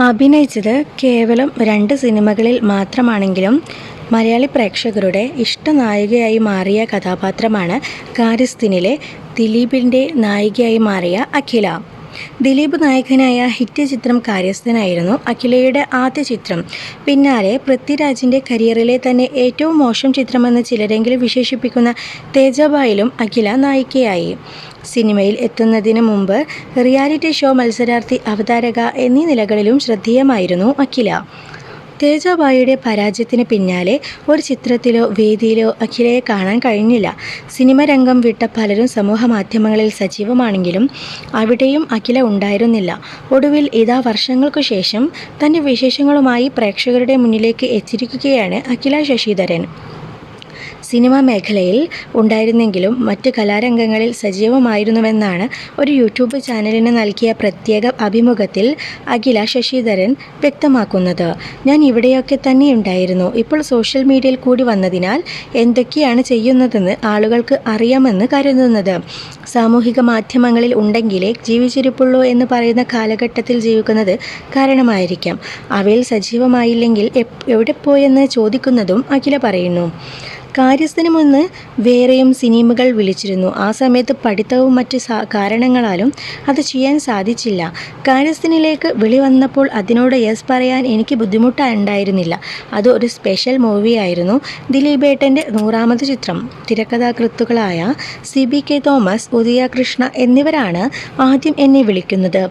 അഭിനയിച്ചത് കേവലം രണ്ട് സിനിമകളിൽ മാത്രമാണെങ്കിലും മലയാളി പ്രേക്ഷകരുടെ ഇഷ്ടനായികയായി മാറിയ കഥാപാത്രമാണ് കാര്യസ്ഥനിലെ ദിലീപിന്റെ നായികയായി മാറിയ അഖില. ദിലീപ് നായകനായ ഹിറ്റ് ചിത്രം കാര്യസ്ഥനായിരുന്നു. അഖിലയുടെ ആദ്യ ചിത്രം. പിന്നാലെ പൃഥ്വിരാജിന്റെ കരിയറിലെ തന്നെ ഏറ്റവും മോശം ചിത്രമെന്ന് ചിലരെങ്കിലും വിശേഷിപ്പിക്കുന്ന തേജബായിലും അഖില നായികയായി. സിനിമയിൽ എത്തുന്നതിന് മുമ്പ് റിയാലിറ്റി ഷോ മത്സരാർത്ഥി അവതാരക എന്നീ നിലകളിലും ശ്രദ്ധേയമായിരുന്നു അഖില. തേജാബായിയുടെ പരാജയത്തിന് പിന്നാലെ ഒരു ചിത്രത്തിലോ വേദിയിലോ അഖിലയെ കാണാൻ കഴിഞ്ഞില്ല. സിനിമ രംഗം വിട്ട പലരും സമൂഹ മാധ്യമങ്ങളിൽ സജീവമാണെങ്കിലും അവിടെയും അഖില ഉണ്ടായിരുന്നില്ല. ഒടുവിൽ ഇതാ വർഷങ്ങൾക്കു ശേഷം തന്റെ വിശേഷങ്ങളുമായി പ്രേക്ഷകരുടെ മുന്നിലേക്ക് എത്തിയിരിക്കുകയാണ് അഖില ശശിധരൻ. സിനിമാ മേഖലയിൽ ഉണ്ടായിരുന്നെങ്കിലും മറ്റ് കലാരംഗങ്ങളിൽ സജീവമായിരുന്നുവെന്നാണ് ഒരു യൂട്യൂബ് ചാനലിന് നൽകിയ പ്രത്യേക അഭിമുഖത്തിൽ അഖില ശശിധരൻ വ്യക്തമാക്കുന്നത്. ഞാൻ ഇവിടെയൊക്കെ തന്നെ ഉണ്ടായിരുന്നു. ഇപ്പോൾ സോഷ്യൽ മീഡിയയിൽ കൂടി വന്നതിനാൽ എന്തൊക്കെയാണ് ചെയ്യുന്നതെന്ന് ആളുകൾക്ക് അറിയാമെന്ന് കരുതുന്നത്. സാമൂഹിക മാധ്യമങ്ങളിൽ ഉണ്ടെങ്കിലേ ജീവിച്ചിരിപ്പുള്ളൂ എന്ന് പറയുന്ന കാലഘട്ടത്തിൽ ജീവിക്കുന്നത് കാരണമായിരിക്കാം. അവയിൽ സജീവമായില്ലെങ്കിൽ എവിടെ പോയെന്ന് ചോദിക്കുന്നതും അഖില പറയുന്നു. കാര്യസ്ഥന് മുന്ന് വേറെയും സിനിമകൾ വിളിച്ചിരുന്നു. ആ സമയത്ത് പഠിത്തവും മറ്റ് കാരണങ്ങളാലും അത് ചെയ്യാൻ സാധിച്ചില്ല. കാര്യസ്ഥനിലേക്ക് വിളി വന്നപ്പോൾ അതിനോട് യെസ് പറയാൻ എനിക്ക് ബുദ്ധിമുട്ടുണ്ടായിരുന്നില്ല അത് ഒരു സ്പെഷ്യൽ മൂവിയായിരുന്നു ദിലീപേട്ടന്റെ നൂറാമത് ചിത്രം. തിരക്കഥാകൃത്തുക്കളായ C B K Thomas Udaya Krishna എന്നിവരാണ് ആദ്യം എന്നെ വിളിക്കുന്നത്.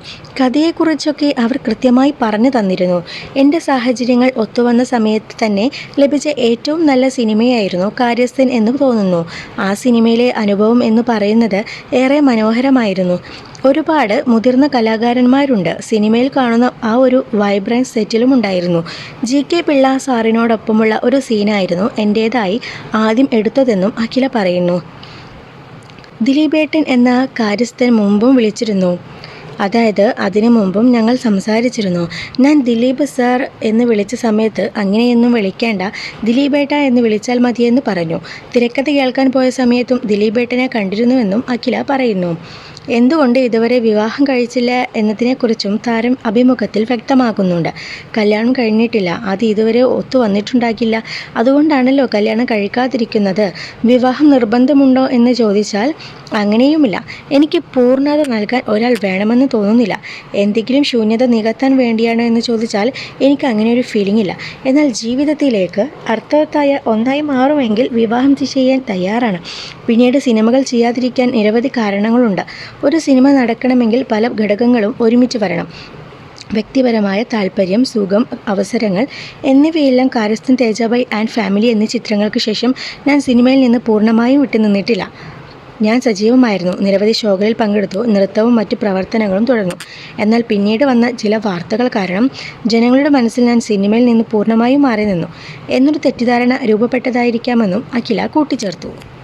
കഥയെക്കുറിച്ചൊക്കെ അവർ കൃത്യമായി പറഞ്ഞു തന്നിരുന്നു. എന്റെ സാഹചര്യങ്ങൾ ഒത്തുവന്ന സമയത്ത് തന്നെ ലഭിച്ച ഏറ്റവും നല്ല സിനിമയായിരുന്നു കാര്യസ്ഥൻ എന്ന് തോന്നുന്നു. ആ സിനിമയിലെ അനുഭവം എന്ന് പറയുന്നത് ഏറെ മനോഹരമായിരുന്നു. ഒരുപാട് മുതിർന്ന കലാകാരന്മാരുണ്ട്. സിനിമയിൽ കാണുന്ന ആ ഒരു വൈബ്രൻസ് സെറ്റിലും ഉണ്ടായിരുന്നു. ജി കെ പിള്ള സാറിനോടൊപ്പമുള്ള ഒരു സീനായിരുന്നു എന്റേതായി ആദ്യം എടുത്തതെന്നും അഖില പറയുന്നു. ദിലീപേട്ടൻ എന്ന കാര്യസ്ഥൻ മുമ്പും വിളിച്ചിരുന്നു. അതായത് അതിനു മുമ്പും ഞങ്ങൾ സംസാരിച്ചിരുന്നു. ഞാൻ ദിലീപ് സാർ എന്ന് വിളിച്ച സമയത്ത് അങ്ങനെയൊന്നും വിളിക്കേണ്ട ദിലീപേട്ട എന്ന് വിളിച്ചാൽ മതിയെന്ന് പറഞ്ഞു. തിരക്കഥ കേൾക്കാൻ പോയ സമയത്തും ദിലീപേട്ടനെ കണ്ടിരുന്നുവെന്നും അഖില പറയുന്നു. എന്തുകൊണ്ട് ഇതുവരെ വിവാഹം കഴിച്ചില്ല എന്നതിനെക്കുറിച്ചും താരം അഭിമുഖത്തിൽ വ്യക്തമാകുന്നുണ്ട് കല്യാണം കഴിഞ്ഞിട്ടില്ല. അത് ഇതുവരെ ഒത്തു വന്നിട്ടുണ്ടാകില്ല. അതുകൊണ്ടാണല്ലോ കല്യാണം കഴിക്കാതിരിക്കുന്നത്. വിവാഹം നിർബന്ധമുണ്ടോ എന്ന് ചോദിച്ചാൽ അങ്ങനെയുമില്ല. എനിക്ക് പൂർണത നൽകാൻ ഒരാൾ വേണമെന്ന് തോന്നുന്നില്ല. എന്തെങ്കിലും ശൂന്യത നികത്താൻ വേണ്ടിയാണോ എന്ന് ചോദിച്ചാൽ എനിക്ക് അങ്ങനെ ഒരു ഫീലിംഗ് ഇല്ല. എന്നാൽ ജീവിതത്തിലേക്ക് അർത്ഥവത്തായ ഒന്നായി മാറുമെങ്കിൽ വിവാഹം ചെയ്യാൻ തയ്യാറാണ്. പിന്നീട് സിനിമകൾ ചെയ്യാതിരിക്കാൻ നിരവധി കാരണങ്ങളുണ്ട്. ഒരു സിനിമ നടക്കണമെങ്കിൽ പല ഘടകങ്ങളും ഒരുമിച്ച് വരണം. വ്യക്തിപരമായ താല്പര്യം സുഖം അവസരങ്ങൾ എന്നിവയെല്ലാം കാര്യസ്ഥൻ തേജാബായി ആൻഡ് ഫാമിലി എന്നീ ചിത്രങ്ങൾക്ക് ശേഷം ഞാൻ സിനിമയിൽ നിന്ന് പൂർണമായും വിട്ടുനിന്നിട്ടില്ല ഞാൻ സജീവമായിരുന്നു. നിരവധി ഷോകളിൽ പങ്കെടുത്തു. നൃത്തവും മറ്റു പ്രവർത്തനങ്ങളും തുടർന്നു. എന്നാൽ പിന്നീട് വന്ന ചില വാർത്തകൾ കാരണം ജനങ്ങളുടെ മനസ്സിൽ ഞാൻ സിനിമയിൽ നിന്ന് പൂർണമായും മാറി നിന്നു. എന്നൊരു തെറ്റിദ്ധാരണ രൂപപ്പെട്ടതായിരിക്കാമെന്നും അഖില കൂട്ടിച്ചേർത്തു.